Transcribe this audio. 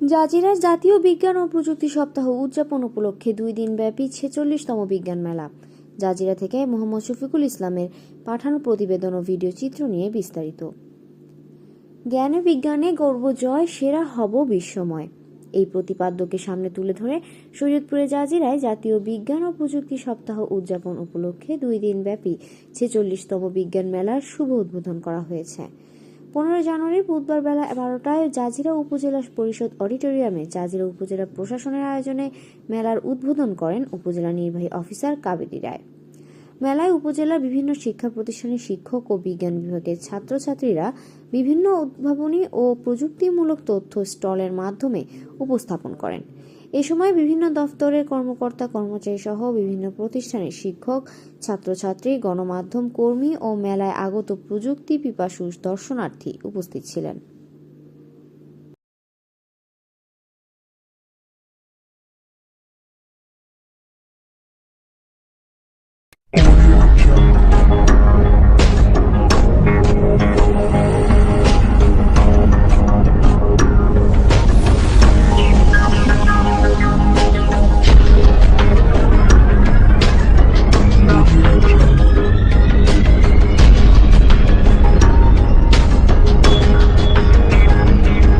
জাজিরার জাতীয় বিজ্ঞান ও প্রযুক্তি সপ্তাহ উদযাপন উপলক্ষে দুই দিনব্যাপী ছেচল্লিশতম বিজ্ঞান মেলা। জাজিরা থেকে মোহাম্মদ শফিকুল ইসলামের পাঠানো প্রতিবেদন ও ভিডিও চিত্র নিয়ে বিস্তারিত। জ্ঞানে বিজ্ঞানে গর্ব জয়, সেরা হব বিশ্বময়। এই প্রতিপাদ্যকে সামনে তুলে ধরে শরীয়তপুরে জাজিরায় জাতীয় বিজ্ঞান ও প্রযুক্তি সপ্তাহ উদযাপন উপলক্ষে দুই দিনব্যাপী ছেচল্লিশতম বিজ্ঞান মেলার শুভ উদ্বোধন করা হয়েছে। পনেরো জানুয়ারি বুধবার বেলা বারোটায় জাজিরা উপজেলা পরিষদ অডিটোরিয়ামে জাজিরা উপজেলা প্রশাসনের আয়োজনে মেলার উদ্বোধন করেন উপজেলা নির্বাহী অফিসার কাবেরী রায়। মেলায় উপজেলার বিভিন্ন শিক্ষা প্রতিষ্ঠানের শিক্ষক ও বিজ্ঞান বিভাগের ছাত্রছাত্রীরা বিভিন্ন উদ্ভাবনী ও প্রযুক্তিমূলক তথ্য স্টলের মাধ্যমে উপস্থাপন করেন। এ সময় বিভিন্ন দফতরের কর্মকর্তা কর্মচারী সহ বিভিন্ন প্রতিষ্ঠানের শিক্ষক, ছাত্রছাত্রী, গণমাধ্যম কর্মী ও মেলায় আগত প্রযুক্তি পিপাসু দর্শনার্থী উপস্থিত ছিলেন।